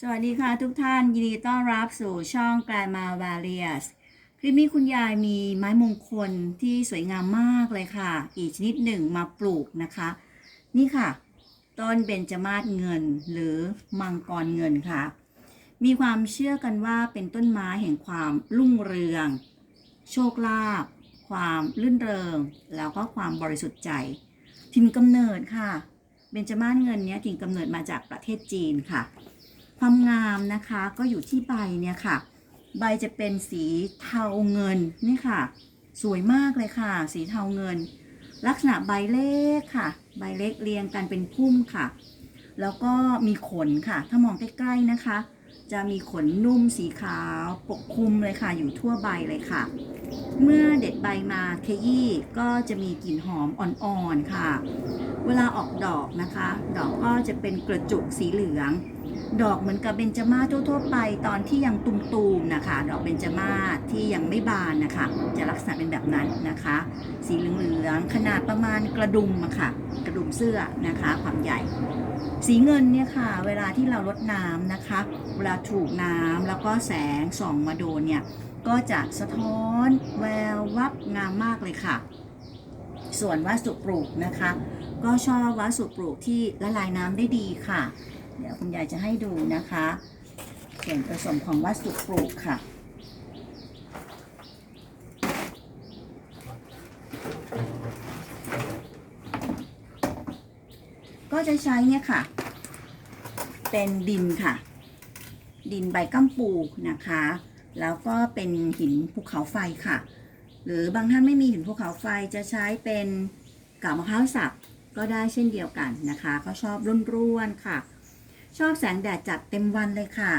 สวัสดีค่ะทุกท่าน ยินดีต้อนรับสู่ช่อง Grandma Various คลิปนี้คุณยายมีไม้มงคลที่สวยงามมากเลยค่ะ อีกชนิดหนึ่งมาปลูกนะคะ นี่ค่ะ ต้นเบญจมาศเงินหรือมังกรเงินค่ะ มีความเชื่อกันว่าเป็นต้นไม้แห่งความรุ่งเรือง โชคลาภความลื่นเริง แล้วก็ความบริสุทธิ์ใจ ถิ่นกำเนิดค่ะเบญจมาศเงินเนี้ยถิ่นกำเนิดมาจากประเทศจีนค่ะ ความงามนะคะก็อยู่ที่ใบเนี่ยค่ะ ใบจะเป็นสีเทาเงินนี่ค่ะ สวยมากเลยค่ะ สีเทาเงิน ลักษณะใบเล็กค่ะ ใบเล็กเรียงกันเป็นพุ่มค่ะ แล้วก็มีขนค่ะ ถ้ามองใกล้ๆนะคะ จะมีขนนุ่มสีขาวปกคลุมเลยค่ะ อยู่ทั่วใบเลยค่ะ เมื่อเด็ดใบมาขยี้ก็จะมีกลิ่นหอมอ่อนๆค่ะ เวลาออกดอกนะคะ ดอกก็จะเป็นกระจุกสีเหลือง ดอกเหมือนกับเบญจมาศทั่วๆไปตอนที่ยังตุมๆนะคะ ดอกเบญจมาศที่ยังไม่บานนะคะ จะลักษณะเป็นแบบนั้นนะคะ สีเหลืองๆขนาดประมาณกระดุมอะค่ะ กระดุมเสื้อนะคะ ความใหญ่ สีเงินเนี่ยค่ะ เวลาที่เราลดน้ำนะคะ เวลาถูกน้ำแล้วก็แสงส่องมาโดนเนี่ยก็จะสะท้อนแวววับงามมากเลยค่ะ ส่วนวัสดุปลูกนะคะ ก็ชอบวัสดุปลูกที่ละลายน้ำได้ดีค่ะ เดี๋ยวคุณยายจะให้ดูนะคะ ส่วนผสมของวัสดุปลูกค่ะ ก็จะใช้เนี่ยค่ะ เป็นดินค่ะ ดินใบกัมปูนะคะ แล้วก็เป็นหินภูเขาไฟค่ะ หรือบางท่านไม่มีหินภูเขาไฟจะใช้เป็นกาบมะพร้าวสับก็ได้เช่นเดียวกันนะคะ ก็ชอบร่นร่วนๆค่ะ ชอบแสงแดดจัดเต็มวันเลยค่ะ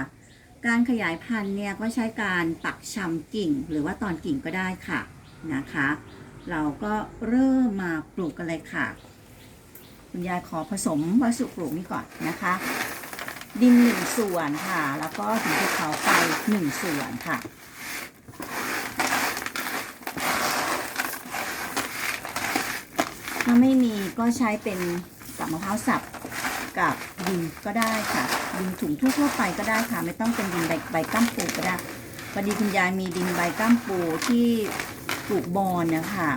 การขยายพันธุ์เนี่ยก็ใช้การปักชำกิ่ง หรือว่าตอนกิ่งก็ได้ค่ะนะคะ เราก็เริ่มมาปลูกกันเลยค่ะ คุณยายขอผสมวัสดุปลูกนี้ก่อนนะคะ ดินหนึ่งส่วนค่ะ แล้วก็หินภูเขาไฟหนึ่งส่วนค่ะถ้าไม่มีก็ใช้เป็นกับมะพร้าวสับ กับดินก็ได้ค่ะดินถุงทั่วไปก็ได้ค่ะ ไม่ต้องเป็นดินใบใบก้ามปูก็ได้พอดีคุณยายมีดินใบก้ามปูที่ปลูกบอนนะคะ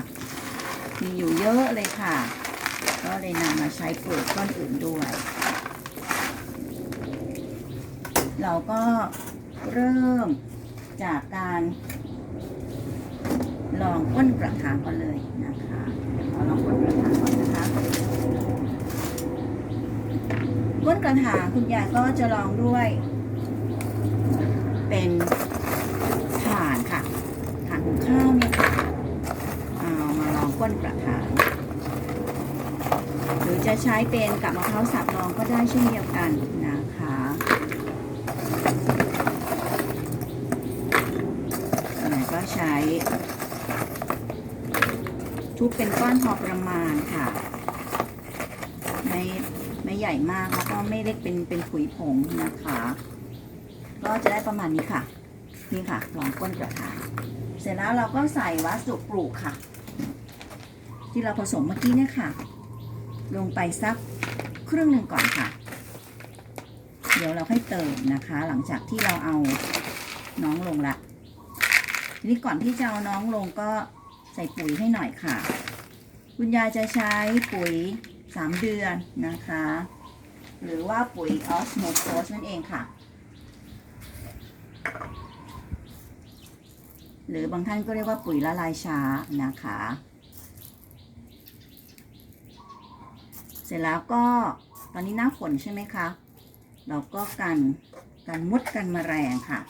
มีอยู่เยอะเลยค่ะ ก็เลยนำมาใช้ปลูกต้นอื่นด้วย เราก็เริ่มจากการลองก้นกระถางก่อนเลยนะคะเดี๋ยวลองก้นกระถางก่อนนะคะ ก้นกระถางคุณยายก็จะลองด้วย เป็นถ่านค่ะถ่านหุงข้าวเนี่ยค่ะเอามาลองก้นกระถางหรือจะใช้เป็นกับมะพร้าวสับรองก็ได้เช่นเดียวกันนะคะไหนก็ใช้ทุบเป็นก้อนพอประมาณค่ะไม่ ไม่ใหญ่มากแล้วก็ไม่เล็กเป็นเป็นขุยผงนะคะ ก็จะได้ประมาณนี้ค่ะ นี่ค่ะลองก้นกระถางเสร็จแล้วเราก็ใส่วัสดุปลูกค่ะ ที่เราผสมเมื่อกี้เนี่ยค่ะ ลงไปสักครึ่งหนึ่งก่อนค่ะ เดี๋ยวเราค่อยเติมนะคะ หลังจากที่เราเอาน้องลงละทีนี้ก่อนที่จะเอาน้องลงก็ใส่ปุ๋ยให้หน่อยค่ะ คุณยายจะใช้ปุ๋ย 3 เดือนนะคะ หรือว่าปุ๋ยออสโมโ s สนั่นเองค่ะ หรือบางท่านก็เรียกว่าปุ๋ยละลายช้านะคะ เสร็จแล้วก็ตอนนี้หน้าฝนใช่ไหมคะ เราก็กันกันมดกันมแมลงค่ะ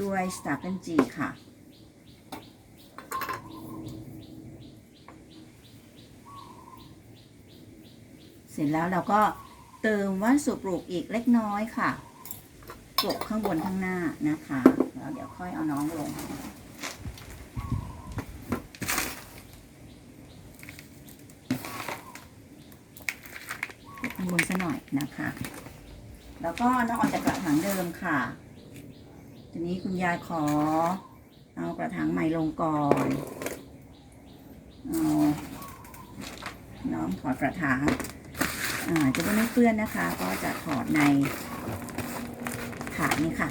ด้วยสตาร์เ n นจีค่ะ ร็จแล้วเราก็เติมวัสดุปลูกอีกเล็กน้อยค่ะกลบข้างบนข้างหน้านะคะแล้วเดี๋ยวค่อยเอาน้องลง ข้างบนซะหน่อยนะคะ แล้วก็น้องออกจากกระถางเดิมค่ะ ทีนี้คุณยายขอ เอากระถางใหม่ลงก่อนเอาน้องถอดกระถาง จะได้ไม่เปื้อนนะคะ ก็จะถอดในถางนี่ค่ะ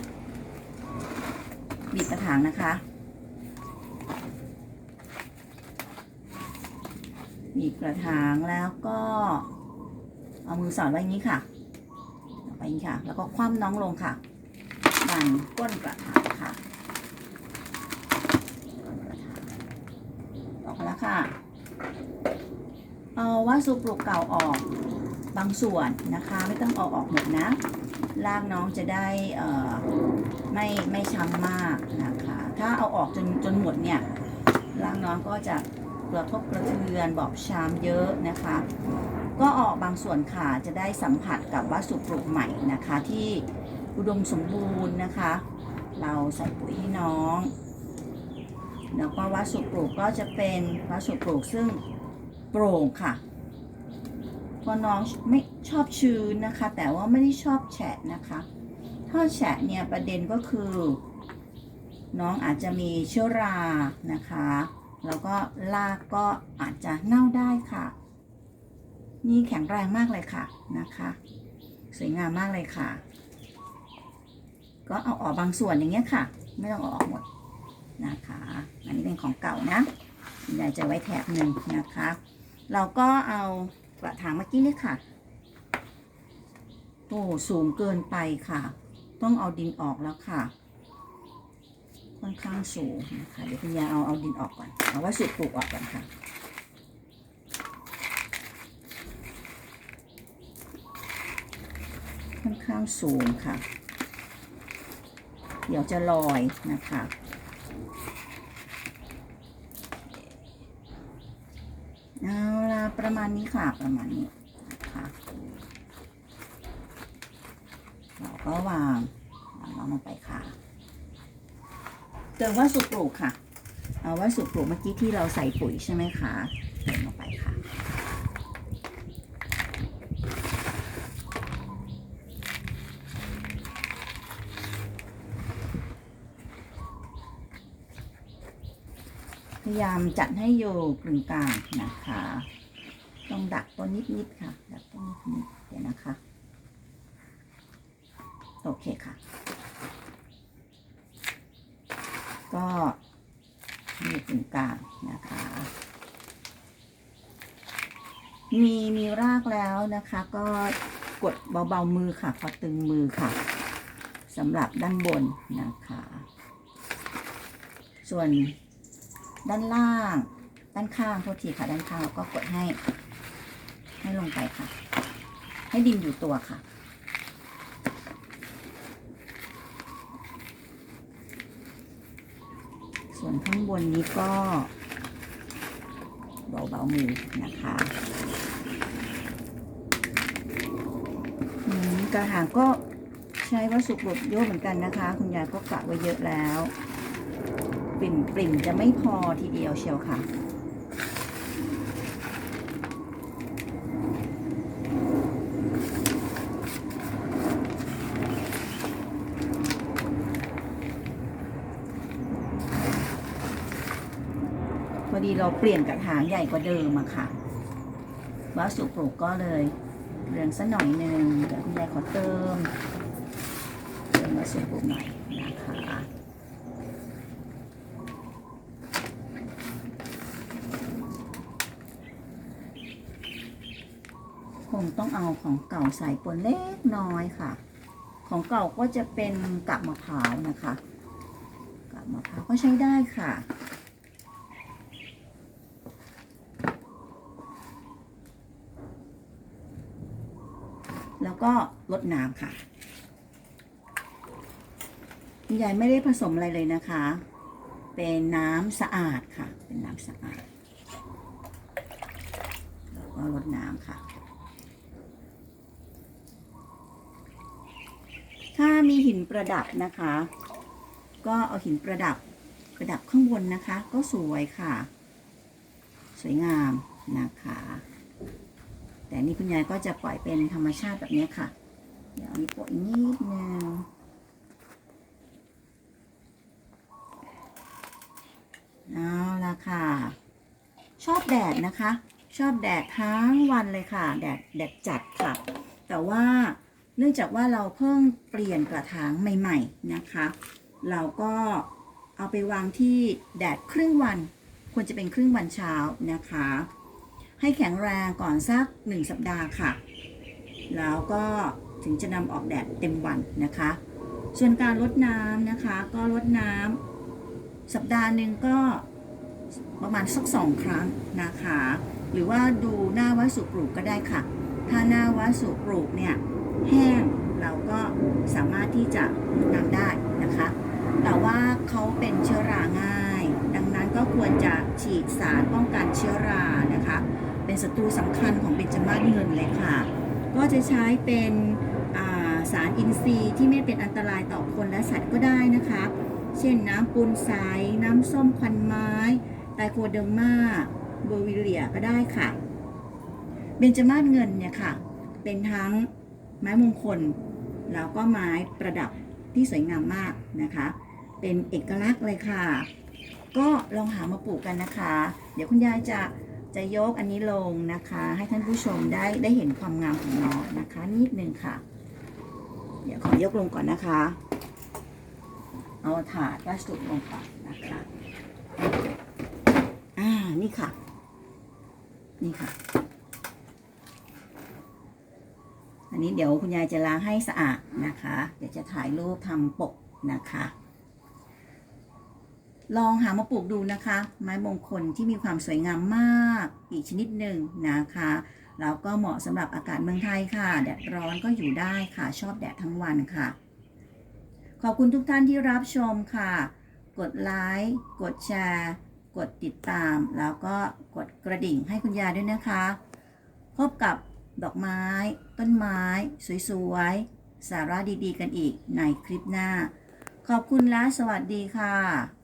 บีบกระถางนะคะบีบกระถางแล้วก็เอามือสอดไว้อย่างนี้ค่ะไว้อย่างนี้ค่ะ แล้วก็คว่ำน้องลงค่ะดันก้นกระถางค่ะออกแล้วค่ะ เอาวัสดุปลูกเก่าออก บางส่วนนะคะ ไม่ต้องเอาออกหมดนะรากน้องจะได้ไม่ไม่ช้ำมากนะคะ ถ้าเอาออกจนจนหมดเนี่ยรากน้องก็จะกระทบกระเทือนบอบช้ำเยอะนะคะ ก็ออกบางส่วนค่ะจะได้สัมผัสกับวัสดุปลูกใหม่นะคะ ที่อุดมสมบูรณ์นะคะ เราใส่ปุ๋ยให้น้องแล้วก็วัสดุปลูกก็จะเป็นวัสดุปลูกซึ่งโปร่งค่ะ เพราะน้องไม่ชอบชื้นนะคะ แต่ว่าไม่ได้ชอบแฉะนะคะ ถ้าแฉะเนี่ยประเด็นก็คือ น้องอาจจะมีเชื้อรานะคะ แล้วก็รากก็อาจจะเน่าได้ค่ะ นี่แข็งแรงมากเลยค่ะนะคะ สวยงามมากเลยค่ะ ก็เอาออกบางส่วนอย่างเงี้ยค่ะ ไม่ต้องออกหมดนะคะ อันนี้เป็นของเก่านะคุณยายจะไว้แถบหนึ่งนะคะ เราก็เอา กระถางเมื่อกี้นี่ค่ะ โอ้สูงเกินไปค่ะ ต้องเอาดินออกแล้วค่ะ ค่อนข้างสูงนะคะเดี๋ยวคุณยายเอาเอาดินออกก่อนเอาวัสดุปลูกออกก่อนค่ะค่อนข้างสูงค่ะ เดี๋ยวจะลอยนะคะ เอาละประมาณนี้ค่ะประมาณนี้นะคะเราก็วางวางลงไปค่ะเติมวัสดุปลูกค่ะ เอาวัสดุปลูกเมื่อกี้ที่เราใส่ปุ๋ยใช่ไหมคะเติมลงไปค่ะ พ ยายามจัดให้อยู่กึ่งกลางนะคะ ต้องดักต้นนิดๆค่ะ ดักต้นนิดๆเดี๋ยวนะคะ โอเคค่ะ ก็อยู่กึ่งกลางนะคะ มีมีรากแล้วนะคะ ก็กดเบาๆมือค่ะ พอตึงมือค่ะสำหรับด้านบนนะคะ ส่วน ด้านล่าง ด้านข้างโทษทีค่ะ ด้านข้างเราก็กดให้ ให้ลงไปค่ะ ให้ดินอยู่ตัวค่ะส่วนข้างบนนี้ก็เบาๆมือนะคะอืมกระถางก็ใช้วัสดุปลูกเยอะเหมือนกันนะคะ คุณยายก็กะไว้เยอะแล้ว ปริ่มปริ่มจะไม่พอทีเดียวเชียวค่ะ พอดีเราเปลี่ยนกระถางใหญ่กว่าเดิมอะค่ะวัสดุปลูกก็เลยเรืองสักหน่อยหนึ่งเดี๋ยวคุณยายขอเติมเติมวัสดุปลูกหน่อยนะคะ งต้องเอาของเก่าใส่ปนเล็กน้อยค่ะ ของเก่าก็จะเป็นกับมะพร้าวนะคะกับมะพร้าวก็ใช้ได้ค่ะแล้วก็ลดน้ำค่ะคุณยายไม่ได้ผสมอะไรเลยนะคะ เป็นน้ำสะอาดค่ะ เป็นน้ำสะอาด แล้วก็ลดน้ำค่ะ ถ้ามีหินประดับนะคะ ก็เอาหินประดับประดับข้างบนนะคะ ก็สวยค่ะ สวยงามนะคะ แต่นี่คุณยายก็จะปล่อยเป็นธรรมชาติแบบนี้ค่ะ เดี๋ยวอันนี้โปะอีกนิดนึงเอาละค่ะ ชอบแดดนะคะ ชอบแดดทั้งวันเลยค่ะ แดดแดดจัดค่ะ แต่ว่า เนื่องจากว่าเราเพิ่งเปลี่ยนกระถางใหม่ ๆนะคะ เราก็เอาไปวางที่แดดครึ่งวัน ควรจะเป็นครึ่งวันเช้านะคะ ให้แข็งแรงก่อนสัก 1 สัปดาห์ค่ะ แล้วก็ถึงจะนำออกแดดเต็มวันนะคะ ส่วนการลดน้ำนะคะ ก็ลดน้ำสัปดาห์หนึ่งก็ประมาณสักสองครั้งนะคะ หรือว่าดูหน้าวัสดุปลูกก็ได้ค่ะ ถ้าหน้าวัสดุปลูกเนี่ย แห้งเราก็สามารถที่จะลดน้ำได้นะคะ แต่ว่าเขาเป็นเชื้อราง่าย ดังนั้นก็ควรจะฉีดสารป้องกันเชื้อรานะคะ เป็นศัตรูสำคัญของเบญจมาศเงินเลยค่ะ ก็จะใช้เป็นาสารอินทรีย์ที่ไม่เป็นอันตรายต่อคนและสัตว์ก็ได้นะคะ เช่นน้ำปูนทรายน้ำส้มควันไม้ไตโคเดอร์มาเบอร์วิเลียก็ได้ค่ะ เบญจมาศเงินเนี่ยค่ะ เป็นทั้ง ไม้มงคล แล้วก็ไม้ประดับที่สวยงามมากนะคะ เป็นเอกลักษณ์เลยค่ะ ก็ลองหามาปลูกกันนะคะ เดี๋ยวคุณยายจะจะยกอันนี้ลงนะคะ ให้ท่านผู้ชมได้ได้เห็นความงามของน้องนะคะ นิดนึงค่ะ เดี๋ยวขอยกลงก่อนนะคะ เอาถาดวัสดุลงก่อนนะคะ อ่า นี่ค่ะ นี่ค่ะ อั นนี้เดี๋ยวคุณยายจะล้างให้สะอาดนะคะ เดี๋ยวจะถ่ายรูปทำปกนะคะ ลองหามาปลูกดูนะคะ ไม้มงคลที่มีความสวยงามมากอีกชนิดหนึ่งนะคะแล้วก็เหมาะสำหรับอากาศเมืองไทยค่ะ แดดร้อนก็อยู่ได้ค่ะ ชอบแดดทั้งวันค่ะ ขอบคุณทุกท่านที่รับชมค่ะ กดไลค์กดแชร์ กดติดตาม แล้วก็กดกระดิ่งให้คุณยายด้วยนะคะ พบกับ ดอกไม้ ต้นไม้ สวยๆ สาระดีๆ กันอีกในคลิปหน้า ขอบคุณและสวัสดีค่ะ